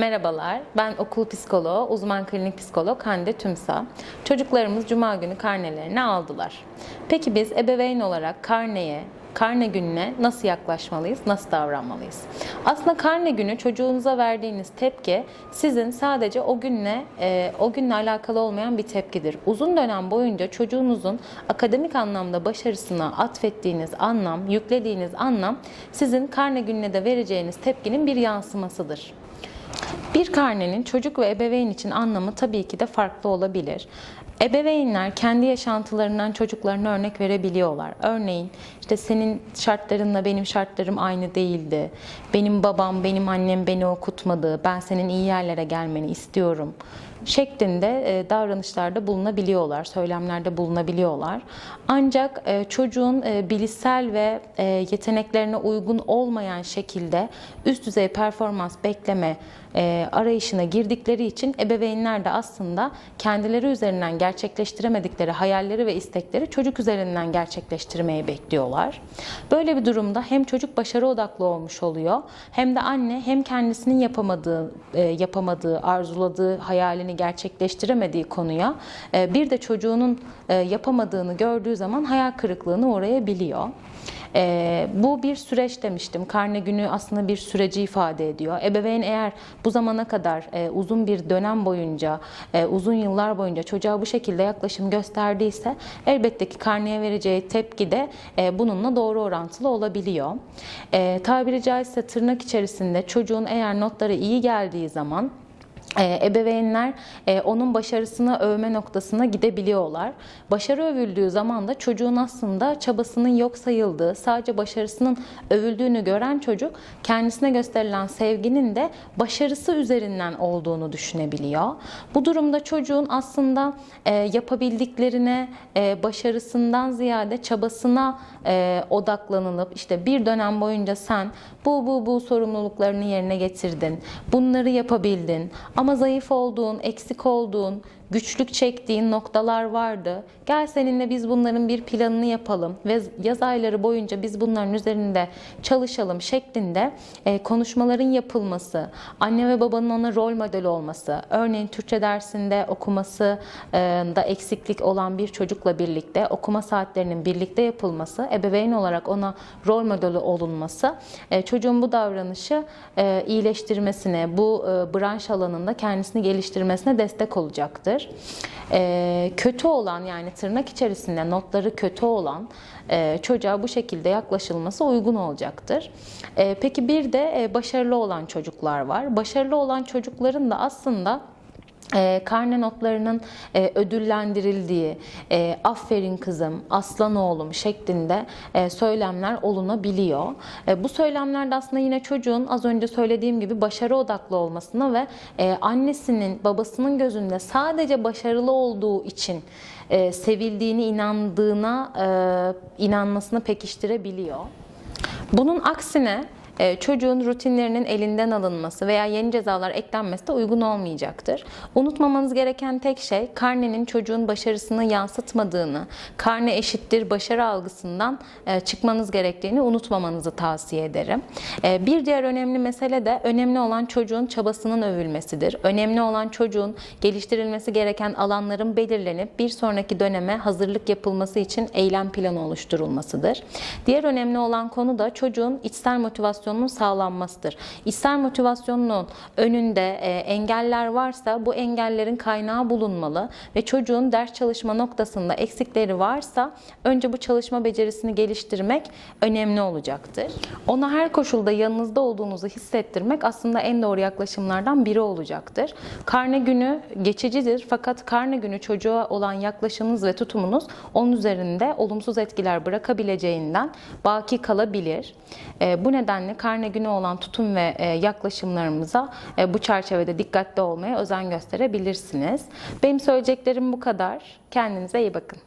Merhabalar, ben okul psikoloğu, uzman klinik psikolog Hande Tümsa. Çocuklarımız Cuma günü karnelerini aldılar. Peki biz ebeveyn olarak karneye, karne gününe nasıl yaklaşmalıyız, nasıl davranmalıyız? Aslında karne günü çocuğunuza verdiğiniz tepki sizin sadece o günle e, o günle alakalı olmayan bir tepkidir. Uzun dönem boyunca çocuğunuzun akademik anlamda başarısına atfettiğiniz anlam, yüklediğiniz anlam sizin karne gününe de vereceğiniz tepkinin bir yansımasıdır. Bir karnenin çocuk ve ebeveyn için anlamı tabii ki de farklı olabilir. Ebeveynler kendi yaşantılarından çocuklarına örnek verebiliyorlar. Örneğin işte senin şartlarınla benim şartlarım aynı değildi. Benim babam, benim annem beni okutmadı. Ben senin iyi yerlere gelmeni istiyorum şeklinde e, davranışlarda bulunabiliyorlar, söylemlerde bulunabiliyorlar. Ancak e, çocuğun e, bilişsel ve yeteneklerine uygun olmayan şekilde üst düzey performans bekleme arayışına girdikleri için ebeveynler de aslında kendileri üzerinden gerçekleştiremedikleri hayalleri ve istekleri çocuk üzerinden gerçekleştirmeyi bekliyorlar. Böyle bir durumda hem çocuk başarı odaklı olmuş oluyor hem de anne hem kendisinin yapamadığı, yapamadığı, arzuladığı hayalini gerçekleştiremediği konuya e, bir de çocuğunun e, yapamadığını gördüğü zaman hayal kırıklığına uğrayabiliyor. Ee, bu bir süreç demiştim. Karne günü aslında bir süreci ifade ediyor. Ebeveyn eğer bu zamana kadar e, uzun bir dönem boyunca, e, uzun yıllar boyunca çocuğa bu şekilde yaklaşım gösterdiyse elbette ki karneye vereceği tepki de e, bununla doğru orantılı olabiliyor. E, tabiri caizse tırnak içerisinde çocuğun eğer notları iyi geldiği zaman e, ebeveynler e, onun başarısını övme noktasına gidebiliyorlar. Başarı övüldüğü zaman da çocuğun aslında çabasının yok sayıldığı, sadece başarısının övüldüğünü gören çocuk kendisine gösterilen sevginin de başarısı üzerinden olduğunu düşünebiliyor. Bu durumda çocuğun aslında e, yapabildiklerine, e, başarısından ziyade çabasına odaklanılıp işte bir dönem boyunca sen bu bu bu sorumluluklarını yerine getirdin, bunları yapabildin ama zayıf olduğun, eksik olduğun, güçlük çektiğin noktalar vardı. Gel seninle biz bunların bir planını yapalım ve yaz ayları boyunca biz bunların üzerinde çalışalım şeklinde e, konuşmaların yapılması, anne ve babanın ona rol model olması, örneğin Türkçe dersinde okuması e, da eksiklik olan bir çocukla birlikte okuma saatlerinin birlikte yapılması, ebeveyn olarak ona rol modeli olunması, e, çocuğun bu davranışı iyileştirmesine, bu branş alanında kendisini geliştirmesine destek olacaktır. E, kötü olan yani tırnak içerisinde notları kötü olan e, çocuğa bu şekilde yaklaşılması uygun olacaktır. E, peki bir de e, başarılı olan çocuklar var. Başarılı olan çocukların da aslında e, karne notlarının e, ödüllendirildiği, e, aferin kızım, aslan oğlum şeklinde e, söylemler olunabiliyor. E, bu söylemlerde aslında yine çocuğun az önce söylediğim gibi başarı odaklı olmasına ve e, annesinin, babasının gözünde sadece başarılı olduğu için e, sevildiğini inandığına e, inanmasını pekiştirebiliyor. Bunun aksine çocuğun rutinlerinin elinden alınması veya yeni cezalar eklenmesi de uygun olmayacaktır. Unutmamanız gereken tek şey karnenin çocuğun başarısını yansıtmadığını, karne eşittir başarı algısından e, çıkmanız gerektiğini unutmamanızı tavsiye ederim. E, bir diğer önemli mesele de önemli olan çocuğun çabasının övülmesidir. Önemli olan çocuğun geliştirilmesi gereken alanların belirlenip bir sonraki döneme hazırlık yapılması için eylem planı oluşturulmasıdır. Diğer önemli olan konu da çocuğun içsel motivasyonunun sağlanmasıdır. İçsel motivasyonunun önünde e, engeller varsa bu engellerin kaynağı bulunmalı ve çocuğun ders çalışma noktasında eksikleri varsa önce bu çalışma becerisini geliştirmek önemli olacaktır. Ona her koşulda yanınızda olduğunuzu hissettirmek aslında en doğru yaklaşımlardan biri olacaktır. Karne günü geçicidir fakat karne günü çocuğa olan yaklaşımınız ve tutumunuz onun üzerinde olumsuz etkiler bırakabileceğinden baki kalabilir. E, bu nedenle karne günü olan tutum ve e, yaklaşımlarımıza e, bu çerçevede dikkatli olmaya özen gösterebilirsiniz. Benim söyleyeceklerim bu kadar. Kendinize iyi bakın.